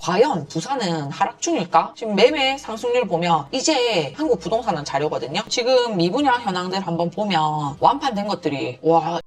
과연 부산은 하락 중일까? 지금 매매 상승률 보면 이제 한국 부동산은 자료거든요. 지금 미분양 현황들 한번 보면 완판된 것들이 와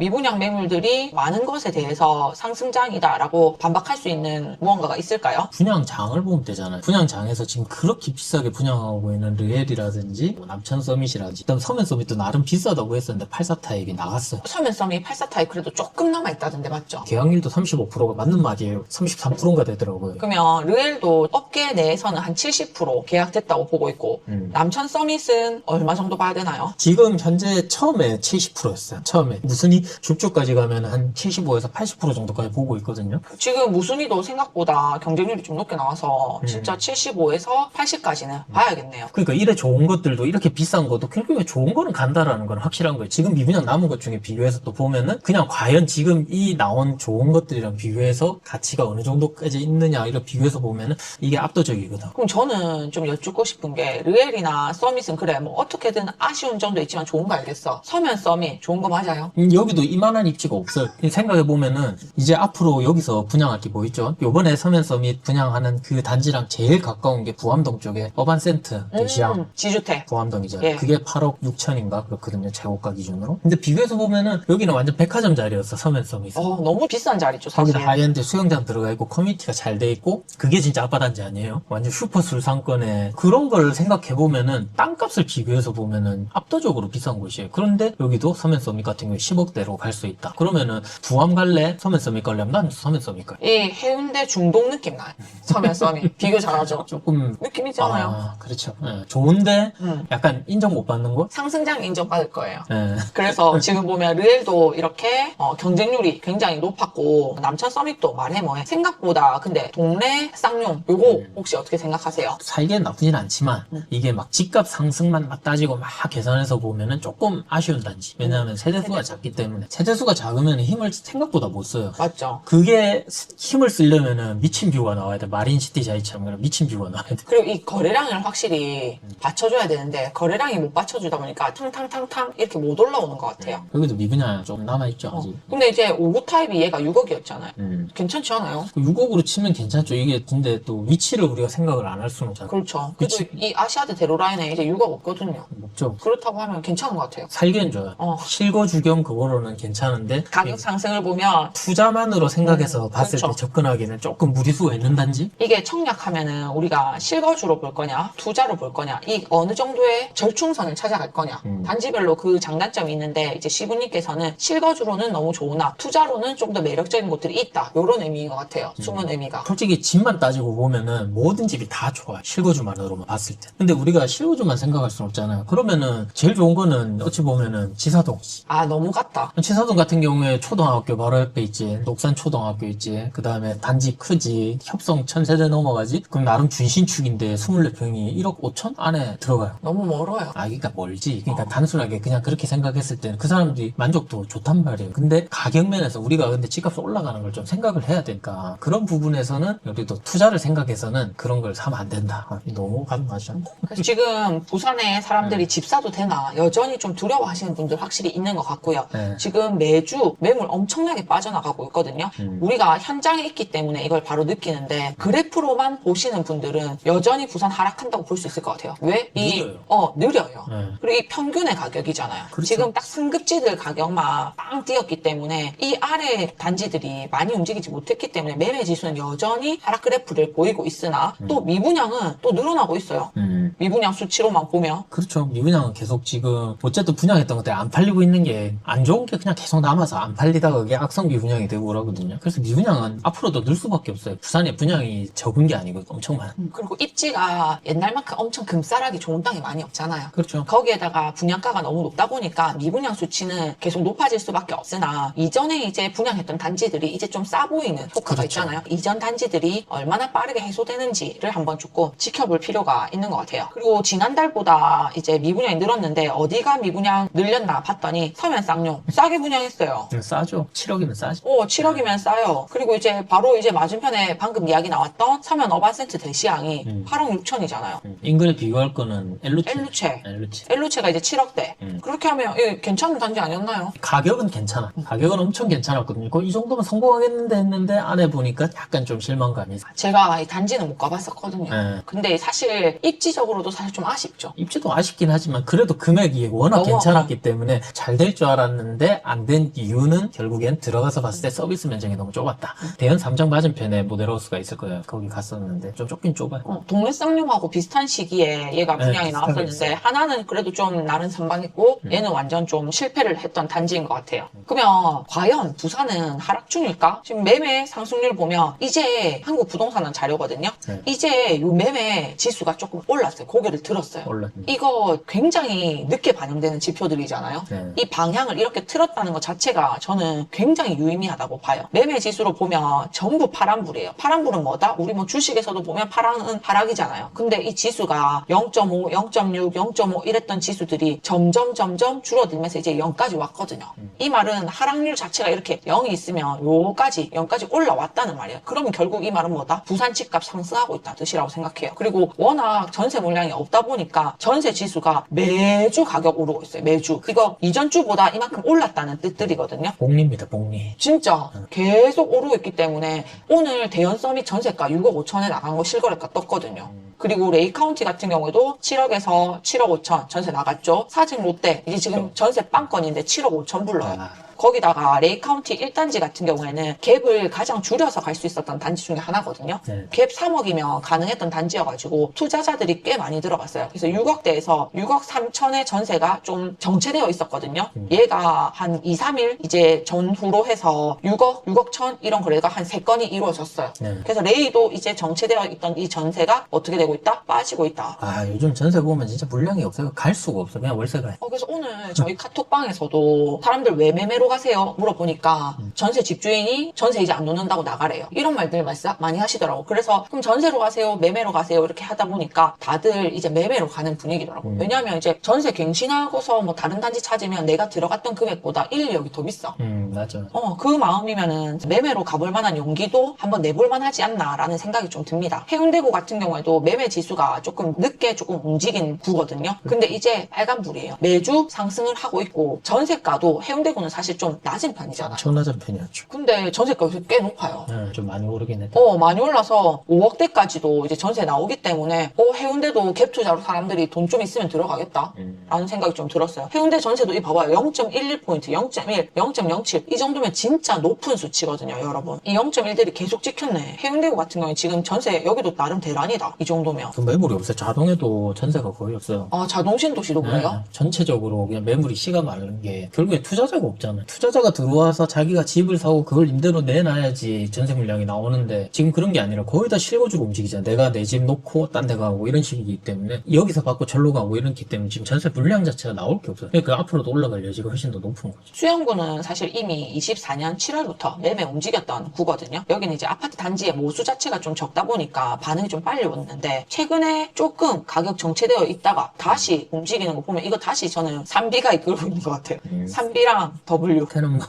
미분양 매물들이 많은 것에 대해서 상승장이다라고 반박할 수 있는 무언가가 있을까요? 분양장을 보면 되잖아요. 분양장에서 지금 그렇게 비싸게 분양하고 있는 르엘이라든지 뭐 남천 서밋이라든지 일단 서면 서밋도 나름 비싸다고 했었는데 84 타입이 나갔어요. 서면섬이 84 타입 그래도 조금 남아 있다던데 맞죠? 계약률도 35%가 맞는 말이에요. 33%인가 되더라고요. 그러면 르엘도 업계 내에서는 한 70% 계약됐다고 보고 있고 음. 남천 서밋은 얼마 정도 봐야 되나요? 지금 현재 처음에 70%였어요. 처음에 무슨 이 줍줍까지 가면 한 75에서 80% 정도까지 보고 있거든요. 지금 무순이도 생각보다 경쟁률이 좀 높게 나와서 음. 진짜 75에서 80까지는 봐야겠네요. 그러니까 이래 좋은 것들도 이렇게 비싼 것도 결국에 좋은 거는 간다라는 건 확실한 거예요. 지금 미분양 남은 것 중에 비교해서 또 보면은 그냥 과연 지금 이 나온 좋은 것들이랑 비교해서 가치가 어느 정도까지 있느냐 이런 비교해서 보면은 이게 압도적이거든. 그럼 저는 좀 여쭙고 싶은 게 르엘이나 서밋은 그래 뭐 어떻게든 아쉬운 점도 있지만 좋은 거 알겠어. 서면 서밋 좋은 거 맞아요? 음, 여기도 이만한 입지가 없어요. 생각해 보면은 이제 앞으로 여기서 분양할 게 뭐 있죠? 요번에 서면 서밋 분양하는 그 단지랑 제일 가까운 게 부암동 쪽에 어반센트 대시양. 음, 지주택. 부암동이잖아요. 예. 그게 8억 6천인가 그렇거든요. 최고가 기준으로. 근데 비교해서 보면은 여기는 완전 백화점 자리였어. 서면 서밋. 어 너무 비싼 자리죠 사실. 거기다 하이엔드 수영장 들어가 있고 커뮤니티가 잘 돼 있고 그게 진짜 아빠단지 아니에요? 완전 슈퍼 술상권에 그런 걸 생각해 보면은 땅값을 비교해서 보면은 압도적으로 비싼 곳이에요. 그런데 여기도 서면 서밋 같은 경우에 10억대로 갈 수 있다. 그러면은 부암 갈래? 서면 서밋 갈래? 난 서면 서밋 갈래. 이 해운대 중동 느낌 나요. 서면 서밋 비교 잘하죠. 조금 느낌이잖아요. 아, 그렇죠. 예. 좋은데 음. 약간 인정 못 받는 곳? 상승장 인정받을 거예요. 예. 그래서 지금 보면 르엘도 이렇게 어, 경쟁률이 굉장히 높았고 남천 서밋도 말해 뭐해 생각보다 근데 동네 쌍용 요거 음. 혹시 어떻게 생각하세요? 살기엔 나쁘진 않지만 음. 이게 막 집값 상승만 막 따지고 막 계산해서 보면은 조금 아쉬운 단지 왜냐하면 세대수가 작기 때문에 세대수가 작으면 힘을 생각보다 못 써요 맞죠? 그게 스- 힘을 쓰려면은 미친 뷰가 나와야 돼 마린시티 자이처럼 그런 미친 뷰가 나와야 돼 그리고 이 거래량을 확실히 받쳐줘야 되는데 거래량이 못 받쳐주다 보니까 탕탕탕탕 이렇게 못 올라오는 것 같아요. 여기도 미분양 좀 남아있죠 어. 아직 근데 이제 5구 타입이 얘가 6억이었잖아요. 음. 괜찮지 않아요? 6억으로 치면 괜찮죠 이게 근데 또 위치를 우리가 생각을 안 할 수는 없잖아 그렇죠. 그래도 그치. 이 아시아드 대로라인에 이제 6억 없거든요. 없죠 그렇다고 하면 괜찮은 것 같아요. 살기엔 좋아요 어. 실거주경 그거 로는 괜찮은데 가격 상승을 보면 투자만으로 생각해서 음, 봤을 그렇죠. 때 접근하기는 조금 무리수가 있는 단지 이게 청약하면은 우리가 실거주로 볼 거냐, 투자로 볼 거냐, 이 어느 정도의 절충선을 찾아갈 거냐. 음. 단지별로 그 장단점이 있는데 이제 시부님께서는 실거주로는 너무 좋으나 투자로는 좀 더 매력적인 곳들이 있다. 이런 의미인 것 같아요. 숨은 의미가. 솔직히 집만 따지고 보면은 모든 집이 다 좋아요. 실거주만으로만 봤을 때. 근데 우리가 실거주만 생각할 수는 없잖아요. 그러면은 제일 좋은 거는 어찌 보면은 지사동이지. 아 너무 같다. 지사동 같은 경우에 초등학교 바로 옆에 있지. 녹산 초등학교 있지. 그 다음에 단지 크지. 협성 천세대 넘어가지. 그럼 나름 준신축인데 24평이 1억 5천 안에 들어가요. 너무 멀어요. 아, 그러니까 멀지. 그러니까 어. 단순하게 그냥 그렇게 생각했을 때는 그 사람들이 만족도 좋단 말이에요. 근데 가격 면에서 우리가 근데 집값 올라가는 걸 좀 생각을 해야 되니까 그런 부분에서는 우리도 투자를 생각해서는 그런 걸 사면 안 된다. 아, 너무 가능하죠. 그래서 지금 부산에 음. 사람들이 집 사도 되나 여전히 좀 두려워하시는 분들 확실히 있는 것 같고요. 네. 지금 매주 매물 엄청나게 빠져나가고 있거든요. 음. 우리가 현장에 있기 때문에 이걸 바로 느끼는데 그래프로만 보시는 분들은 여전히 부산 하락한다고 볼 수 있을 것 같아요. 왜? 이, 느려요. 어, 느려요. 네. 그리고 이 평균의 가격이잖아요. 그렇죠. 지금 딱 상급지들 가격만 빵 뛰었기 때문에 이 아래 단지들이 많이 움직이지 못했기 때문에 매매 지수는 여전히 하락 그래프를 보이고 있으나 또 미분양은 또 늘어나고 있어요. 음. 미분양 수치로만 보면 그렇죠. 미분양은 계속 지금 어쨌든 분양했던 것들이 안 팔리고 있는 게 안 좋은 게 그냥 계속 남아서 안 팔리다가 그게 악성 미분양이 되고 그러거든요. 그래서 미분양은 앞으로도 늘 수밖에 없어요. 부산에 분양이 적은 게 아니고 엄청 많아. 그리고 입지가 옛날만큼 엄청 금싸라기 좋은 땅이 많이 없잖아요. 그렇죠. 거기에다가 분양가가 너무 높다 보니까 미분양 수치는 계속 높아질 수밖에 없으나 이전에 이제 분양했던 단지들이 이제 좀 싸 보이는 효과가 그렇죠. 있잖아요. 이전 단지들이 얼마나 빠르게 해소되는지를 한번 조금 지켜볼 필요가 있는 것 같아요. 그리고 지난달보다 이제 미분양이 늘었는데 어디가 미분양 늘렸나 봤더니 서면 쌍용 싸게 분양했어요. 싸죠. 7억이면 싸지. 오, 7억이면 싸요. 그리고 이제 바로 이제 맞은편에 방금 이야기 나왔던 서면 어반센트 대시양이 음. 8억 6천이잖아요. 음. 인근에 비교할 거는 엘루체. 엘루체. 엘루체. 엘루체가 이제 7억대. 음. 그렇게 하면 예, 괜찮은 단지 아니었나요? 가격은 괜찮아. 가격은 엄청 괜찮았거든요. 이 정도면 성공하겠는데 했는데 안에 보니까 약간 좀 실망감이. 제가 이 단지는 못 가봤었거든요. 네. 근데 사실 입지적으로도 사실 좀 아쉽죠. 입지도 아쉽긴 하지만 그래도 금액이 워낙 너무 괜찮았기 때문에 잘 될 줄 알았는데 안 된 이유는 결국엔 들어가서 봤을 때 서비스 면적이 너무 좁았다. 대연 3장 맞은편에 모델하우스가 있을 거예요. 거기 갔었는데 좀 좁긴 좁아요. 어, 동네 쌍용하고 비슷한 시기에 얘가 네, 분양이 나왔었는데. 하나는 그래도 좀 나름 선방했고 음. 얘는 완전 좀 실패를 했던 단지인 것 같아요. 그러면 과연 부산은 하락 중일까? 지금 매매 상승률 보면 이제 한국 부동산은 자료거든요. 네. 이제 요 매매 지수가 조금 올랐어요. 고개를 들었어요. 올라. 이거 굉장히 늦게 반영되는 지표들이잖아요. 네. 이 방향을 이렇게 틀 었다는 것 자체가 저는 굉장히 유의미하다고 봐요. 매매 지수로 보면 전부 파란불이에요. 파란불은 뭐다? 우리 뭐 주식에서도 보면 파란은 하락이잖아요. 근데 이 지수가 0.5, 0.6, 0.5 이랬던 지수들이 점점 점점 줄어들면서 이제 0까지 왔거든요. 이 말은 하락률 자체가 이렇게 0이 있으면 요까지 0까지 올라왔다는 말이에요. 그러면 결국 이 말은 뭐다? 부산 집값 상승하고 있다는 뜻이라고 생각해요. 그리고 워낙 전세 물량이 없다 보니까 전세 지수가 매주 가격 오르고 있어요. 매주. 이거 이전 주보다 이만큼 올 랐다는 뜻들이거든요. 복리입니다, 복리. 진짜 계속 오르고 있기 때문에 오늘 대연 서밋 전세가 6억 5천에 나간 거 실거래가 떴거든요. 그리고 레이 카운티 같은 경우에도 7억에서 7억 5천 전세 나갔죠. 사진 롯데 이게 지금 전세 빵건인데 7억 5천 불러요. 아, 거기다가 레이 카운티 1단지 같은 경우에는 갭을 가장 줄여서 갈 수 있었던 단지 중에 하나거든요. 네. 갭 3억이면 가능했던 단지여가지고 투자자들이 꽤 많이 들어갔어요. 그래서 6억대에서 6억 3천의 전세가 좀 정체되어 있었거든요. 음. 얘가 한 2, 3일 이제 전후로 해서 6억, 6억 천 이런 거래가 한 3건이 이루어졌어요. 네. 그래서 레이도 이제 정체되어 있던 이 전세가 어떻게 되고 있다? 빠지고 있다. 아, 요즘 전세 보면 진짜 물량이 없어요. 갈 수가 없어. 그냥 월세 가요. 어, 그래서 오늘 저희 카톡방에서도 사람들 왜 매매로 가세요? 물어보니까 전세 집주인이 전세 이제 안 놓는다고 나가래요. 이런 말들 많이 하시더라고. 그래서 그럼 전세로 가세요? 매매로 가세요? 이렇게 하다 보니까 다들 이제 매매로 가는 분위기더라고. 음. 왜냐하면 이제 전세 갱신하고서 뭐 다른 단지 찾으면 내가 들어갔던 금액보다 1, 2억이 더 비싸. 음, 맞아. 어, 그 마음이면은 매매로 가볼 만한 용기도 한번 내볼 만하지 않나라는 생각이 좀 듭니다. 해운대구 같은 경우에도 매매 지수가 조금 늦게 조금 움직인 구거든요. 근데 이제 빨간불이에요. 매주 상승을 하고 있고 전세가도 해운대구는 사실 좀 낮은 편이잖아. 엄청 낮은 편이었죠. 근데 전세가 요새 꽤 높아요. 네, 좀 많이 오르긴 했다. 어, 많이 올라서 5억대까지도 이제 전세 나오기 때문에 어, 해운대도 갭 투자로 사람들이 돈 좀 있으면 들어가겠다. 음. 라는 생각이 좀 들었어요. 해운대 전세도 이 봐봐요. 0.11포인트, 0.1, 0.07. 이 정도면 진짜 높은 수치거든요, 여러분. 이 0.1들이 계속 찍혔네. 해운대구 같은 경우에 지금 전세 여기도 나름 대란이다. 이 정도면. 그 매물이 없어요. 자동에도 전세가 거의 없어요. 아, 자동신 도시도 그래요? 네, 전체적으로 그냥 매물이 씨가 마른 게 결국에 투자자가 없잖아요. 투자자가 들어와서 자기가 집을 사고 그걸 임대로 내놔야지 전세 물량이 나오는데 지금 그런 게 아니라 거의 다 실거주로 움직이잖아요. 내가 내 집 놓고 딴 데 가고 이런 식이기 때문에 여기서 받고 절로 가고 이렇기 때문에 지금 전세 물량 자체가 나올 게 없어요. 그러니까 앞으로도 올라갈 여지가 훨씬 더 높은 거죠. 수영구는 사실 이미 24년 7월부터 매매 움직였던 구거든요. 여기는 이제 아파트 단지의 모수 자체가 좀 적다 보니까 반응이 좀 빨리 왔는데 최근에 조금 가격 정체되어 있다가 다시 움직이는 거 보면 이거 다시 저는 산비가 이끌고 있는 것 같아요. 음. 산비랑 W. 테는 뭐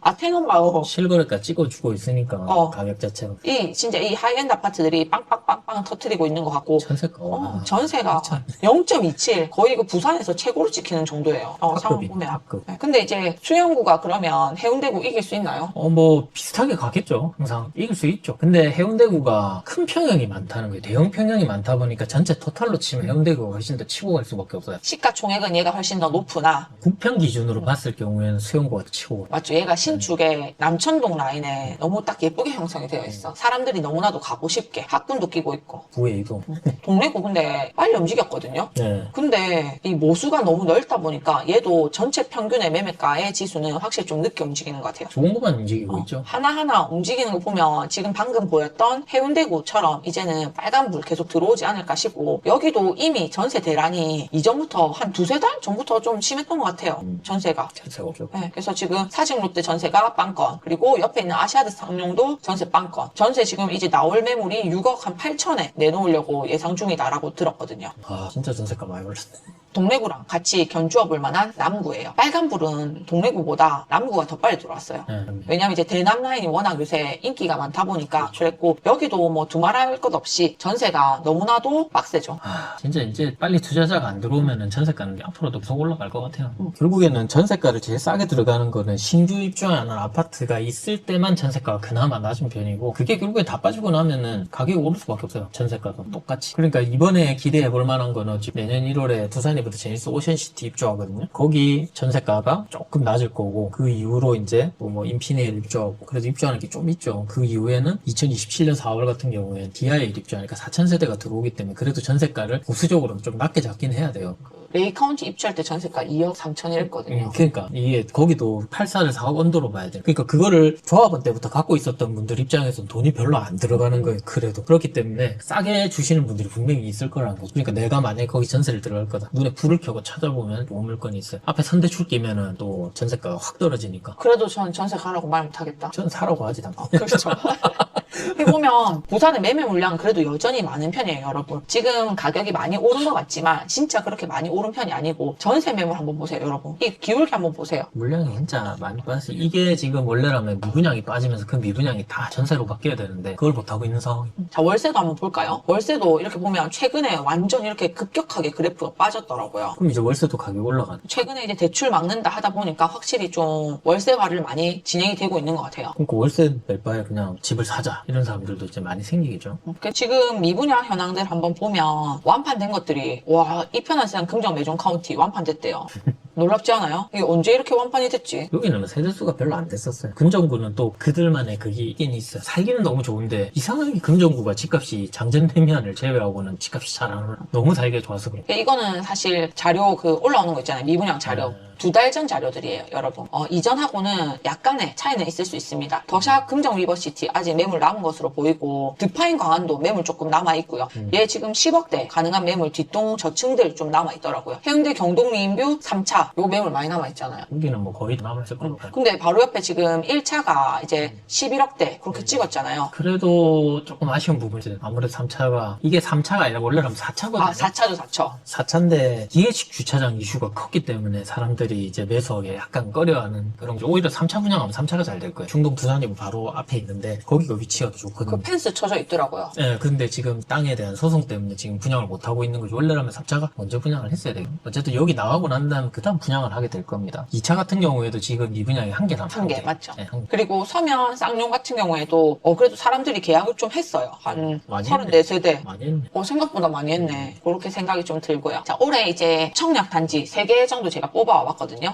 아, 테넌마오. 실거래가 찍어주고 있으니까 어. 가격 자체가 이 진짜 이 하이엔드 아파트들이 빵빵빵빵 터트리고 있는 것 같고 전세가 어, 와. 전세가 참. 0.27 거의 그 부산에서 최고로 찍히는 정도예요. 어, 상황 보면. 탑급. 네, 근데 이제 수영구가 그러면 해운대구 이길 수 있나요? 어, 뭐, 비슷하게 가겠죠. 항상. 이길 수 있죠. 근데 해운대구가 큰 평형이 많다는 거예요. 대형 평형이 많다 보니까 전체 토탈로 치면 해운대구가 훨씬 더 치고 갈 수밖에 없어요. 시가총액은 얘가 훨씬 더 높으나 국평 기준으로 봤을 경우에는 수영구가 더 치고. 맞죠? 얘가 신축에 남천동 라인에 너무 딱 예쁘게 형성이 되어 있어. 사람들이 너무나도 가고 싶게 학군도 끼고 있고 부에이도. 동래구 근데 빨리 움직였거든요. 네. 근데 이 모수가 너무 넓다 보니까 얘도 전체 평균의 매매가의 지수는 확실히 좀 늦게 움직이는 것 같아요. 좋은 것만 움직이고 어, 있죠. 하나하나 움직이는 거 보면 지금 방금 보였던 해운대구처럼 이제는 빨간불 계속 들어오지 않을까 싶고 여기도 이미 전세 대란이 이전부터 한 두세 달 전부터 좀 심했던 것 같아요. 음. 전세가. 전세가 없죠. 네, 그래서 지금 사직 롯데 전세가 빵건 그리고 옆에 있는 아시아드 상용도 전세 빵건 전세 지금 이제 나올 매물이 6억 한 8천에 내놓으려고 예상 중이다라고 들었거든요. 아 진짜 전세가 많이 올랐네. 동래구랑 같이 견주어 볼 만한 남구예요. 빨간불은 동래구보다 남구가 더 빨리 들어왔어요. 예. 왜냐면 이제 대남 라인이 워낙 요새 인기가 많다 보니까 그랬고 여기도 뭐 두말할 것 없이 전세가 너무나도 빡세죠. 아, 진짜 이제 빨리 투자자가 안 들어오면은 전세가는 앞으로도 계속 올라갈 것 같아요. 결국에는 전세가를 제일 싸게 들어가는 거는 신규 입주하는 아파트가 있을 때만 전세가가 그나마 낮은 편이고 그게 결국에 다 빠지고 나면은 가격이 오를 수밖에 없어요. 전세가도 똑같이. 그러니까 이번에 기대해 볼 만한 거는 내년 1월에 두산이 부터 제니스 오션시티 입주하거든요. 거기 전세가가 조금 낮을 거고 그 이후로 이제 또뭐 인피니엘 입주하고 그래도 입주하는 게 좀 있죠. 그 이후에는 2027년 4월 같은 경우에 DIA 입주하니까 4천 세대가 들어오기 때문에 그래도 전세가를 보수적으로 좀 낮게 잡긴 해야 돼요. 레이 카운티 입주할 때 전세가 2억 3천이랬거든요. 음, 그러니까 이게 거기도 8사를 4억 언더로 봐야 돼. 그러니까 그거를 조합원 때부터 갖고 있었던 분들 입장에서는 돈이 별로 안 들어가는 거예요. 그래도 그렇기 때문에 싸게 주시는 분들이 분명히 있을 거라는 거죠. 그러니까 내가 만약에 거기 전세를 들어갈 거다. 눈에 불을 켜고 찾아보면 좋은 물건이 있어요. 앞에 선대출 끼면은 또 전세가가 확 떨어지니까. 그래도 전 전세 가라고 말 못하겠다. 전 사라고 하지 당연. 그렇죠. 해보면 부산의 매매 물량은 그래도 여전히 많은 편이에요, 여러분. 지금 가격이 많이 오른 것 같지만 진짜 그렇게 많이 오른 편이 아니고 전세 매물 한번 보세요, 여러분. 이 기울기 한번 보세요. 물량이 진짜 많이 빠졌어요. 이게 지금 원래라면 미분양이 빠지면서 그 미분양이 다 전세로 바뀌어야 되는데 그걸 못하고 있는 상황. 자, 월세도 한번 볼까요? 월세도 이렇게 보면 최근에 완전 이렇게 급격하게 그래프가 빠졌더라고요. 그럼 이제 월세도 가격이 올라가는. 최근에 이제 대출 막는다 하다 보니까 확실히 좀 월세화를 많이 진행이 되고 있는 것 같아요. 그러니까 월세 낼 바에 그냥 집을 사자 이런 사람들도 이제 많이 생기겠죠. 그 지금 미분양 현황들 한번 보면 완판된 것들이 와 이 편한 세상 긍정 매종 카운티 완판됐대요. 놀랍지 않아요? 이게 언제 이렇게 완판이 됐지? 여기는 뭐 세대수가 별로 안 됐었어요. 금정구는 또 그들만의 그게 있긴 있어요. 살기는 너무 좋은데 이상하게 금정구가 집값이 장전대면을 제외하고는 집값이 잘 안 올라. 너무 살기가 좋아서 그래. 이거는 사실 자료 그 올라오는 거 있잖아요. 미분양 자료. 네. 두달 전 자료들이에요, 여러분. 어, 이전하고는 약간의 차이는 있을 수 있습니다. 더샵 금정 리버시티 아직 매물 남은 것으로 보이고 드파인 광안도 매물 조금 남아 있고요. 음. 얘 지금 10억대 가능한 매물 뒷동 저층들 좀 남아 있더라고요. 해운대 경동 미인뷰 3차 요 매물 많이 남아 있잖아요. 여기는 뭐 거의 남아있을 것 같아요. 근데 바로 옆에 지금 1차가 이제 11억대 그렇게 찍었잖아요. 그래도 조금 아쉬운 부분이 아무래도 3차가 이게 3차가 아니라 원래라면 4차거든요. 아, 4차도 4차. 4차인데 기계식 주차장 이슈가 컸기 때문에 사람들이 이제 매수하기에 약간 꺼려하는 그런 게 오히려 3차 분양하면 3차가 잘 될 거예요. 중동 두산이고 바로 앞에 있는데 거기가 위치가 더 좋거든요. 그 펜스 쳐져 있더라고요. 예, 근데 지금 땅에 대한 소송 때문에 지금 분양을 못 하고 있는 거죠. 원래라면 3차가 먼저 분양을 했어야 돼요. 어쨌든 여기 나가고 난 다음 그 다음 분양을 하게 될 겁니다. 2차 같은 경우에도 지금 미분양이 한 개 남았어요. 한 개, 맞죠? 네, 한 개. 그리고 서면 쌍용 같은 경우에도 어 그래도 사람들이 계약을 좀 했어요. 한 많이 34세대. 많이 했네. 어, 생각보다 많이 했네. 그렇게 생각이 좀 들고요. 자, 올해 이제 청약 단지 3개 정도 제가 뽑아왔거든요.